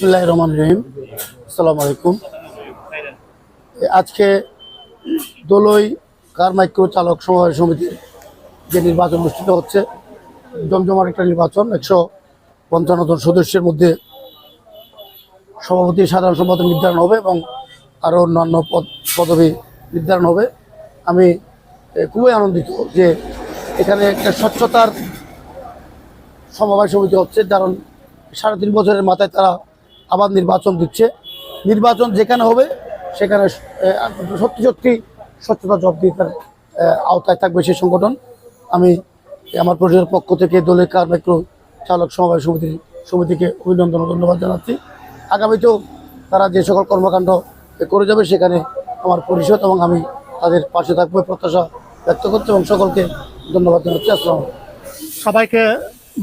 বিসমুল্লাহ রহমান রহিম। আসসালামু আলাইকুম। আজকে দোলই কারমাইক্রো চালক সমবায় সমিতির যে নির্বাচন অনুষ্ঠিত হচ্ছে, জমজমার একটা নির্বাচন, একশো পঞ্চান্ন জন সদস্যের মধ্যে সভাপতি, সাধারণ সম্পাদক নির্ধারণ হবে এবং আরও অন্যান্য পদ পদবি নির্ধারণ হবে। আমি খুবই আনন্দিত যে এখানে একটা স্বচ্ছতার সমবায় সমিতি হচ্ছে, কারণ সাড়ে তিন বছরের মাথায় তারা আবার নির্বাচন দিচ্ছে। নির্বাচন যেখানে হবে, সেখানে সত্যি সত্যি স্বচ্ছতা জব দিয়ে তার আওতায় থাকবে সেই সংগঠন। আমি আমার পরিষদের পক্ষ থেকে দলের কারমাইক্রো চালক সমবায় সমিতির সমিতিকে অভিনন্দন ধন্যবাদ জানাচ্ছি। আগামীতেও তারা যে সকল কর্মকাণ্ড করে যাবে, সেখানে আমার পরিষদ এবং আমি তাদের পাশে থাকব প্রত্যাশা ব্যক্ত করছি এবং সকলকে ধন্যবাদ জানাচ্ছি। আসসালামু। সবাইকে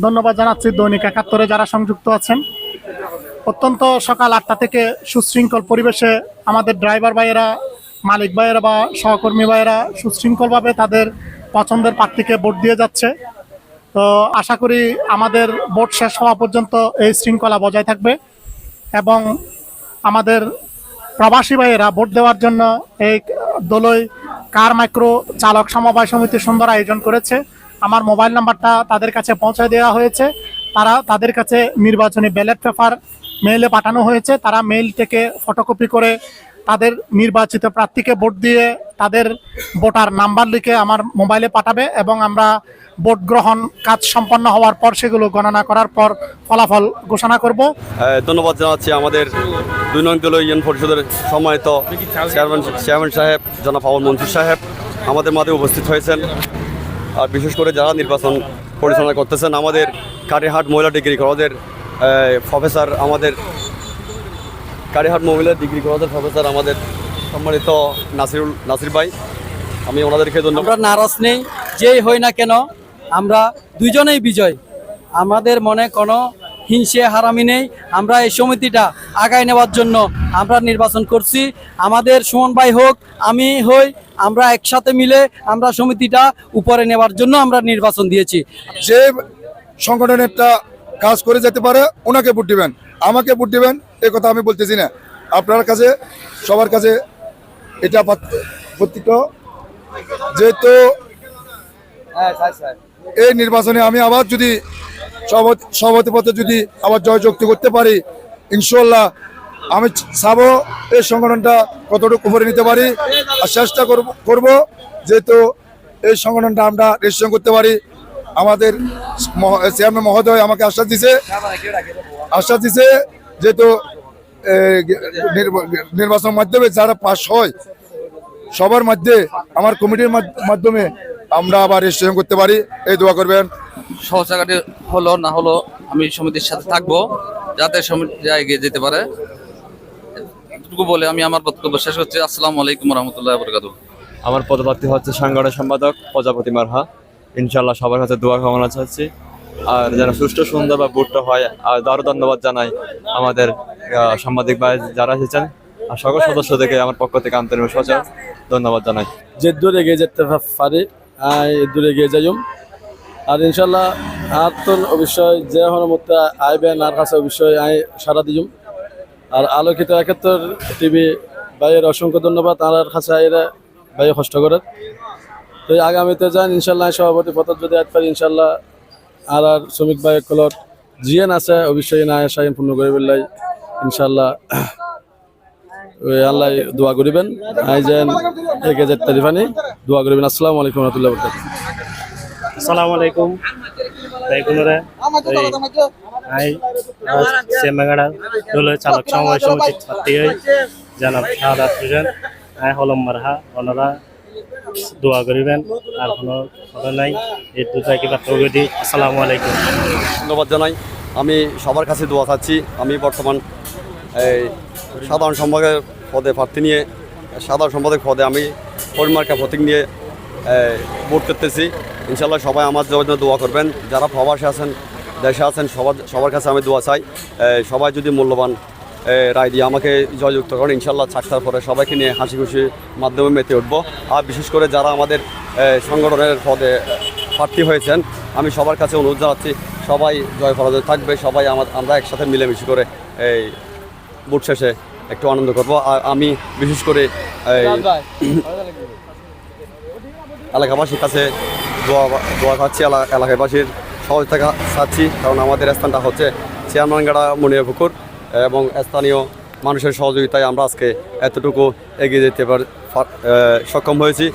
ধন্যবাদ জানাচ্ছি দৈনিক একাত্তরে যারা সংযুক্ত আছেন। অত্যন্ত সকাল আটটা থেকে সুশৃঙ্খল পরিবেশে আমাদের ড্রাইভার ভাইয়েরা, মালিক ভাইয়েরা বা সহকর্মী ভাইয়েরা সুশৃঙ্খলভাবে তাদের পছন্দের প্রার্থীকে ভোট দিয়ে যাচ্ছে। তো আশা করি আমাদের ভোট শেষ হওয়া পর্যন্ত এই শৃঙ্খলা বজায় থাকবে এবং আমাদের প্রবাসী ভাইয়েরা ভোট দেওয়ার জন্য এই দলই কার মাইক্রো চালক সমবায় সমিতি সুন্দর আয়োজন করেছে। আমার মোবাইল নাম্বারটা তাদের কাছে পৌঁছে দেওয়া হয়েছে। তারা তাদের কাছে নির্বাচনী ব্যালট পেপার মেইলে পাঠানো হয়েছে, তারা মেইল থেকে ফটোকপি করে তাদের নির্বাচিত প্রার্থীকে ভোট দিয়ে তাদের ভোটার নাম্বার লিখে আমার মোবাইলে পাঠাবে এবং আমরা ভোট গ্রহণ কাজ সম্পন্ন হওয়ার পর সেগুলো গণনা করার পর ফলাফল ঘোষণা করব। ধন্যবাদ জানাচ্ছি আমাদের দুই নং দলীয় ইউনিয়ন পরিষদের সম্মানিত চেয়ারম্যান চেয়ারম্যান সাহেব, জনাব পাবন মনসুর সাহেব আমাদের মাঝে উপস্থিত হয়েছেন। আর বিশেষ করে যারা নির্বাচন পরিচালনা করতেছেন, আমাদের কাটিহাট মহিলা ডিগ্রি কলেজের প্রফেসর আমাদের কাটিহাট মহিলা ডিগ্রি কলেজের প্রফেসর আমাদের সম্মানিত নাসিরুল নাসির ভাই। আমি ওনাদেরকে ধন্যবাদ আমরা নারাজ নেই যেই হই না কেন আমরা দুইজনেই বিজয়। আমাদের মনে কোনো হিংসে হারামি নেই আমরা এই সমিতিটা আগায় নেওয়ার জন্য আমরা নির্বাচন করছি। আমাদের সুমন ভাই হোক আমি হই আমরা একসাথে মিলে আমরা সমিতিটা উপরে নেওয়ার জন্য আমরা নির্বাচন দিয়েছি। যে সংগঠনেরটা কাজ করে যেতে পারে, ওনাকে ভোট দিবেন। আমাকে ভোট দিবেন, এ কথা আমি বলতেছি না। আপনার কাছে, সবার কাছে এটা প্রত্যেক যেহেতু এই নির্বাচনে আমি আবার যদি সভাপতি পদে যদি আবার জয়যুক্তি করতে পারি ইনশাল্লাহ আমি চাবো এই সংগঠনটা কতটুকু উপরে নিতে পারি। আর চেষ্টা করব করব যেহেতু এই সংগঠনটা আমরা রেজিস্ট্রেশন করতে পারি। আমাদের মহ- চেয়ারম্যান মহোদয় আমাকে আশ্বাস দিছে। আশ্বাস দিছে যেহেতু এ, নির্বা- নির্বাচনের মাধ্যমে যারা পাশ হয় সবার মধ্যে আমার কমিটির মাধ্যমে আমরা আবার রেজিস্ট্রেশন করতে পারি। এই দোয়া করবেন। সহযোগিতা হলো না হলো আমি সমিতির সাথে থাকব যাতে সমিতি এগিয়ে যেতে পারে। এটুকু বলে আমি আমার বক্তব্য শেষ করছি। আসসালামু আলাইকুম রহমতুল্লাহ বরকাত আমার পদপ্রার্থী হচ্ছে সাংগঠনিক সম্পাদক প্রজাপতি মারহা। ইনশাল্লাহ সবার কাছে দোয়া কামনা চাচ্ছি। আর যেন সুষ্ঠু, সুন্দর বা বুটটা হয়, আর আরও ধন্যবাদ জানাই আমাদের সাংবাদিক ভাই যারা এসেছেন। আর সকল সদস্য থেকে আমার পক্ষ থেকে আন্তরিক সচেতন ধন্যবাদ জানাই। যে দূরে এগিয়ে যেতে পারি দূর এগিয়ে যাইম আর ইনশাল্লাহ আর তো অবশ্যই যে হনমতে আইবেন আর কাছে অবশ্যই আই সারা দিম আর আলোকিত একাত্তর টিভি ভাইয়ের অসংখ্য ধন্যবাদ। আর কাছে আইরা ভাই কষ্ট করেন। তো আগামীতে যান, ইনশাল্লাহ সভাপতি পদ যদি আইতে পারি, ইনশাল্লাহ আর আর শ্রমিক ভাই কলত জিএন আছে, অবশ্যই না সাইন পূর্ণ করে বললাই ইনশাল্লাহ আল্লাহ দোয়া করিবেন। আই যেন এক হাজার তারিফানি দোয়া করিবেন। আসসালামু আলাইকুম রহমতুল্লাহ আসসালামু আলাইকুম। চালক হোসেন আই হলম মারহা ওনারা দোয়া করিবেন, আর কোনো কথা নাই। এই দুটাই কিবা তগদি আসসালামু আলাইকুম। ধন্যবাদ জানাই। আমি সবার কাছে দোয়া চাচ্ছি। আমি বর্তমান এই সাধারণ সম্পাদকের পদে প্রার্থী নিয়ে, সাধারণ সম্পাদক পদে আমি পরিমার্কা প্রতীক নিয়ে ভোট করতেছি। ইনশাল্লাহ সবাই আমার জন্য দোয়া করবেন। যারা প্রবাসে আছেন, দেশে আছেন, সবার সবার কাছে আমি দোয়া চাই। সবাই যদি মূল্যবান রায় দিয়ে আমাকে জয়যুক্ত করেন। ইনশাল্লাহ চারটার পরে সবাইকে নিয়ে হাসি খুশি মাধ্যমে মেতে উঠব। আর বিশেষ করে যারা আমাদের সংগঠনের পদে প্রার্থী হয়েছেন আমি সবার কাছে অনুরোধ জানাচ্ছি সবাই জয় পরাজয় থাকবে সবাই আমার আমরা একসাথে মিলেমিশে করে এই বুট শেষে একটু আনন্দ করব। আর আমি বিশেষ করে এলাকাবাসীর কাছে দোয়া খাচ্ছি এলাকাবাসীর থাকা চাচ্ছি কারণ আমাদের স্থানটা হচ্ছে চেয়ারম্যানগাড়া মনিয়া পুকুর এবং স্থানীয় মানুষের সহযোগিতায় আমরা আজকে এতটুকু এগিয়ে যেতে সক্ষম হয়েছি।